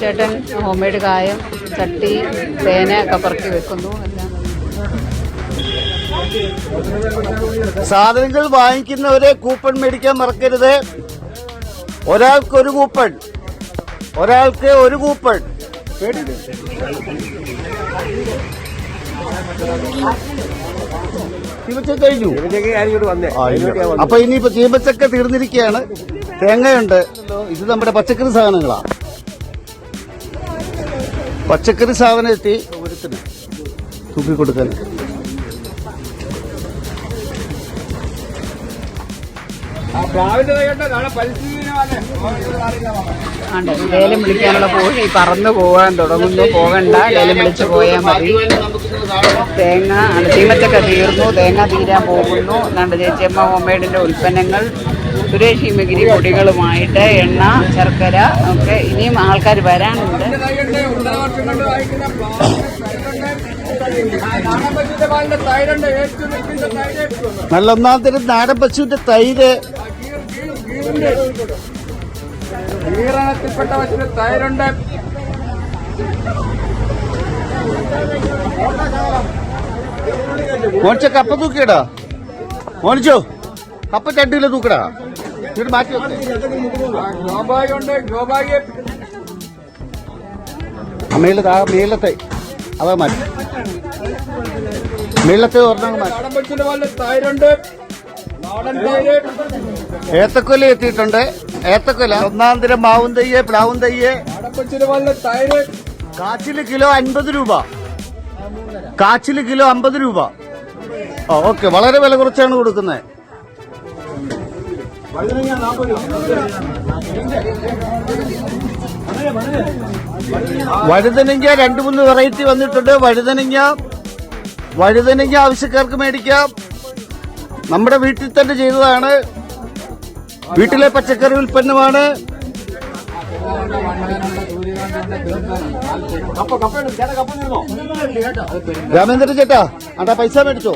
ചേട്ടൻ home made കായം ചട്ടി തേന ഒക്കെ പറക്കി വെക്കുന്നു. എല്ലാം സാധനങ്ങൾ വാങ്ങിക്കുന്നവരെ കൂപ്പൺ മേടിക്കാൻ മറക്കരുത്. ഒരാൾക്ക് ഒരു കൂപ്പൺ. ഒരാൾക്ക് ഒരു കൂപ്പൺ. ചീമച്ചക്ക കഴിഞ്ഞു. അപ്പൊ ഇനിയിപ്പോ ചീമച്ചക്ക തീർന്നിരിക്കുകയാണ്. തേങ്ങയുണ്ട്. ഇത് നമ്മുടെ പച്ചക്കറി സാധനങ്ങളാണ് പച്ചക്കറി സാധനം എത്തി. ഒരുത്തിന് തൂക്കി കൊടുക്കാൻ. ലേലം വിളിക്കാനുള്ള പോയി. പറന്നു പോകാൻ തുടങ്ങുന്നു. പോകണ്ട. ലേലം വിളിച്ച് പോയാൽ മതി. തേങ്ങ അല്ല, ചീമച്ചക്ക തീർന്നു. തേങ്ങ തീരാൻ പോകുന്നു. എന്നാണ്ട് ചേച്ചിയമ്മ ഹോംമെയ്ഡിന്റെ ഉൽപ്പന്നങ്ങൾ. സുരേഷ് ഹിമഗിരി പൊടികളുമായിട്ട് എണ്ണ ശർക്കര ഒക്കെ ഇനിയും ആൾക്കാർ വരാനുണ്ട്. നല്ല ഒന്നാം തരം നാടൻ പശുവിന്റെ തൈര്. ഈറനത്തിൽപ്പെട്ട പശുവിന് തൈരുണ്ട് മോനിച്ച കപ്പ തൂക്കിയടാ. മോനിച്ചോ കപ്പ ചട്ടിയിൽ തൂക്കടാ. ഇവിടെ മാറ്റി വെക്ക്. ഗോബായി ഉണ്ട് ഗോബായി ആ താ മേലത്തെ. അവ മാറ്റി. മേലത്തെ ഒരെണ്ണം മാറ്റി. ഏത്തക്കൊല എത്തിയിട്ടുണ്ട്. ഏത്തക്കൊല. ഒന്നാം തരം മാവും തയ്യെ പ്ലാവും തയ്യെ. നാടൻ പശുവിന്റെ തൈര് കാച്ചിൽ കിലോ അൻപത് രൂപ. കാച്ചിൽ കിലോ അമ്പത് രൂപ. ഓക്കെ. വളരെ വില കുറച്ചാണ് കൊടുക്കുന്നത്. വഴുതനങ്ങ രണ്ട് മൂന്ന് വെറൈറ്റി വന്നിട്ടുണ്ട്. വഴുതനങ്ങ വഴുതനങ്ങ ആവശ്യക്കാർക്ക് മേടിക്കാം. നമ്മുടെ വീട്ടിൽ തന്നെ ചെയ്തതാണ്. വീട്ടിലെ പച്ചക്കറി ഉൽപ്പന്നമാണ്. രാമേന്ദ്രൻ ചേട്ടാ അണ്ടാ പൈസ മേടിച്ചോ?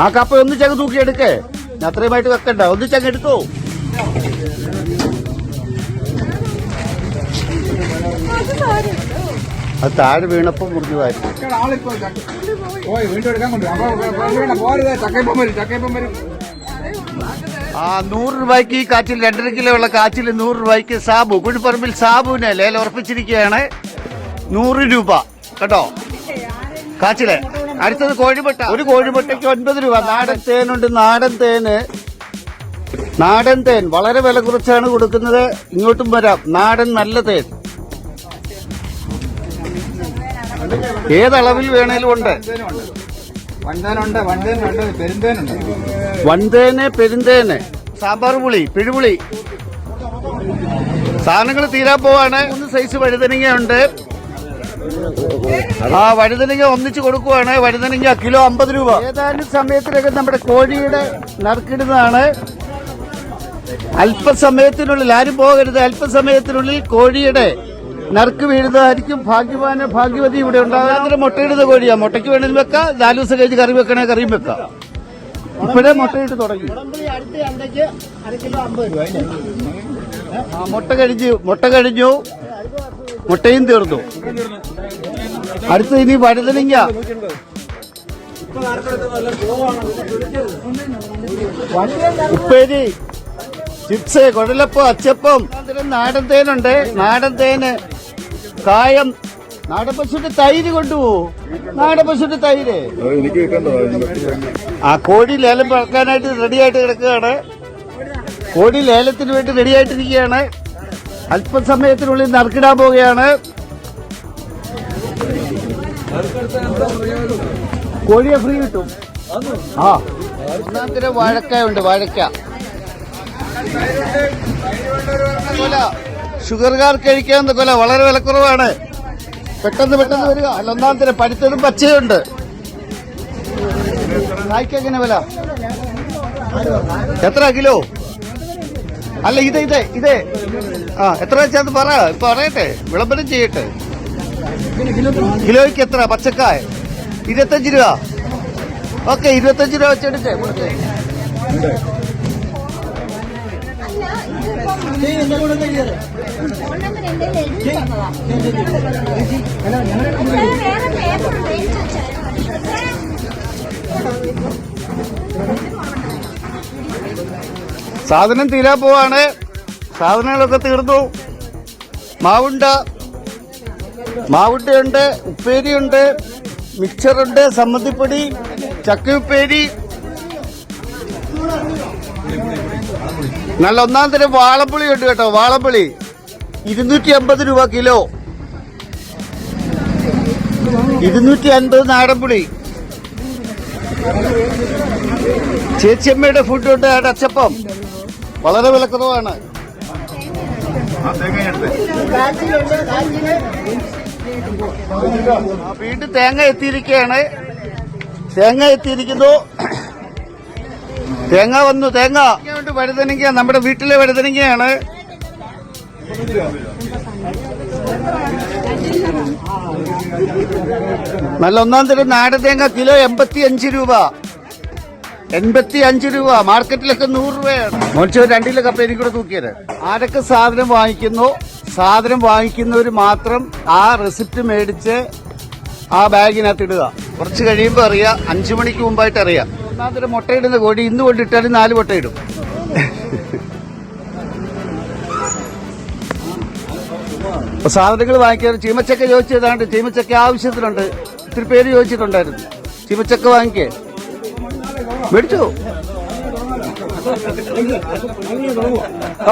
ആ കപ്പ ഒന്നിച്ചങ്ങ് തൂക്കി എടുക്കേ. ഞാൻ അത്രയുമായിട്ട് വെക്കണ്ട. ഒന്നിച്ചങ്ങ് എടുത്തോ. അത് താഴെ വീണപ്പോ മുറിഞ്ഞു ആ നൂറ് രൂപയ്ക്ക് ഈ കാച്ചിൽ രണ്ടര കിലോ ഉള്ള കാച്ചിൽ നൂറ് രൂപയ്ക്ക് സാബു കുഴിപ്പറമ്പിൽ സാബുവിനെ ലേല ഉറപ്പിച്ചിരിക്കുകയാണ്. നൂറ് രൂപ. കേട്ടോ? കാച്ചിൽ അടുത്തത് കോഴിമുട്ട. ഒരു കോഴിമുട്ടയ്ക്ക് ഒൻപത് രൂപ. നാടൻ തേനുണ്ട് നാടൻ തേന്. നാടൻ തേൻ വളരെ വില കുറച്ചാണ് കൊടുക്കുന്നത്. ഇങ്ങോട്ടും വരാം. നാടൻ നല്ല തേൻ. ഏതളവിൽ വേണേലും ഉണ്ട്. വൻതേന് പെരുന്തേന്. സാമ്പാർ പുളി പിഴുപുളി. സാധനങ്ങൾ തീരാൻ പോവാണ്. മൂന്ന് സൈസ് വഴുതനങ്ങയുണ്ട്. ആ വഴുതനങ്ങ ഒന്നിച്ച് കൊടുക്കുവാണ്. വഴുതനങ്ങ കിലോ അമ്പത് രൂപ. ഏതാനും സമയത്തിനൊക്കെ നമ്മുടെ കോഴിയുടെ നറുക്കിടുന്നതാണ്. അല്പസമയത്തിനുള്ളിൽ ആരും പോകരുത്. അല്പസമയത്തിനുള്ളിൽ കോഴിയുടെ നറുക്ക് വീഴുന്നതായിരിക്കും ഭാഗ്യവാന് ഭാഗ്യവതി ഇവിടെ ഉണ്ടാകാതെ മുട്ടയിടുന്ന കോഴിയാ. മുട്ടയ്ക്ക് വേണമെങ്കിൽ വെക്കാം. നാലു ദിവസം കഴിഞ്ഞ് കറി വെക്കണേ കറിയും വെക്കാം. ഇപ്പോഴേ മുട്ടയിട്ട് തുടങ്ങി. ആ മുട്ട കഴിഞ്ഞു. മുട്ട കഴിഞ്ഞു. മുട്ടയും തീർന്നു. അടുത്ത് ഇനി വഴുതനങ്ങ. ഉപ്പേരി ചിപ്സ് കുഴലപ്പം അച്ചപ്പം. നാടൻ തേനുണ്ട്. നാടൻ തേന് കായം. നാടൻ പശുവിന്റെ തൈര് കൊണ്ടുപോ നാടൻ പശുവിന്റെ തൈര്. ആ കോഴി ലേലം പറക്കാനായിട്ട് റെഡിയായിട്ട് കിടക്കുകയാണ്. കോഴി ലേലത്തിന് വേണ്ടി റെഡിയായിട്ടിരിക്കുകയാണ് അല്പസമയത്തിനുള്ളിൽ നറുക്കിടാൻ പോവുകയാണ്. കോഴിയെ ഫ്രീ കിട്ടും. ആ. ഒന്നാമത്തെ വാഴക്ക. ഉണ്ട് വാഴക്ക ഷുഗർകാർ കഴിക്കാവുന്ന കൊല വളരെ വിലക്കുറവാണ്. പെട്ടെന്ന് പെട്ടെന്ന് വരിക. അല്ല ഒന്നാമത്തെ തരം പച്ചയുണ്ട്. കായ്ക്ക് എങ്ങനെ വില? എത്ര കിലോ? അല്ല ഇത് ഇത് ഇത്. ആ എത്ര വെച്ചാന്ന് പറ ഇപ്പൊ പറയട്ടെ. വിളംബരം ചെയ്യട്ടെ. കിലോയ്ക്ക് എത്ര? പച്ചക്കായ. ഇരുപത്തഞ്ച് രൂപ. ഓക്കെ ഇരുപത്തഞ്ച് രൂപ വെച്ചെടുക്കേ വേറെ സാധനം തീരാ പോവാണ്. സാധനങ്ങളൊക്കെ തീർന്നു. മാവുണ്ട. മാവുണ്ടയുണ്ട് ഉപ്പേരിയുണ്ട് മിക്സറുണ്ട് ചക്ക ഉപ്പേരി നല്ല ഒന്നാം തരം വാളപ്പുളി ഉണ്ട് കേട്ടോ വാളപ്പുളി. ഇരുന്നൂറ്റി അമ്പത് രൂപ കിലോ. ഇരുന്നൂറ്റി അൻപത് നാടൻപുളി. ചേച്ചിയമ്മയുടെ ഫുഡ് ഉണ്ട് അടച്ചപ്പം. വളരെ വിലക്കുറവാണ്. വീട്ടിൽ തേങ്ങ എത്തിയിരിക്കുകയാണ്. തേങ്ങ എത്തിയിരിക്കുന്നു. തേങ്ങ വന്നു തേങ്ങ. കൊണ്ട് വഴുതനങ്ങ നമ്മുടെ വീട്ടിലെ വഴുതനങ്ങയാണ്. നല്ല ഒന്നാം തരം നാടൻ തേങ്ങ കിലോ എൺപത്തി അഞ്ച് രൂപ. എൺപത്തി അഞ്ച് രൂപ. മാർക്കറ്റിലൊക്കെ നൂറ് രൂപയാണ്. മോനിച്ച രണ്ട് കിലോ കപ്പ എനിക്കൂടെ തൂക്കിയത് ആരൊക്കെ സാധനം വാങ്ങിക്കുന്നു സാധനം വാങ്ങിക്കുന്നവർ മാത്രം ആ റെസിപ്റ്റ് മേടിച്ച് ആ ബാഗിനകത്ത് ഇടുക. കുറച്ച് കഴിയുമ്പോൾ അറിയാം അഞ്ചു മണിക്ക് മുമ്പായിട്ട് അറിയാം. ഒന്നാമത്തെ മുട്ടയിടുന്ന കോഴി ഇന്ന് കൊണ്ടിട്ടാലും നാല് മുട്ടയിടും അപ്പൊ സാധനങ്ങൾ വാങ്ങിക്കാൻ ചീമച്ചക്ക ചോദിച്ചതാണ്ട് ചീമച്ചക്ക ആവശ്യത്തിനുണ്ട് ഇത്തിരി പേര് ചോദിച്ചിട്ടുണ്ടായിരുന്നു. ചീമച്ചക്ക വാങ്ങിക്കേ? മേടിച്ചോ?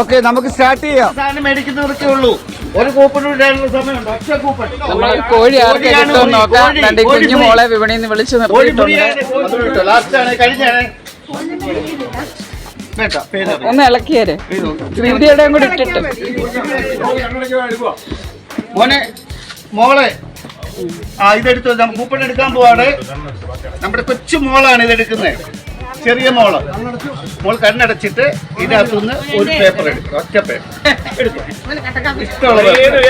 ഓക്കെ നമുക്ക് സ്റ്റാർട്ട് ചെയ്യാം. സാധനം മേടിക്കുന്നവർക്കേ ഉള്ളൂ. ഒരു കൂപ്പൺ ഇടാനുള്ള സമയമുണ്ട്. ഒറ്റ കൂപ്പൺ. നമ്മൾ കോഴി ആർക്ക് നോക്കാം. കുഞ്ഞു മോളെ വിപണിയിൽ നിന്ന് വിളിച്ചു നിർത്തിയിട്ടുണ്ട്. ലാസ്റ്റ് ആണ് കഴിഞ്ഞാണ് വേണ്ട പേര് ഒന്ന് ഇളക്കിയേരെ വിദ്യയുടെയും കൂടി ഇട്ടിട്ട്. മോനെ മോളെ ആ ഇതെടുത്ത് നമ്മൾ കൂപ്പൺ എടുക്കാൻ പോവാണ്. നമ്മുടെ കൊച്ചു മോളാണ് ഇതെടുക്കുന്നത് ചെറിയ മോൾ. മോൾ കണ്ണടച്ചിട്ട് ഇതിനകത്തുനിന്ന് ഒരു പേപ്പർ എടുക്കും. ഒറ്റ പേപ്പർ എടുക്കും? ഇഷ്ടമുള്ള പേപ്പർ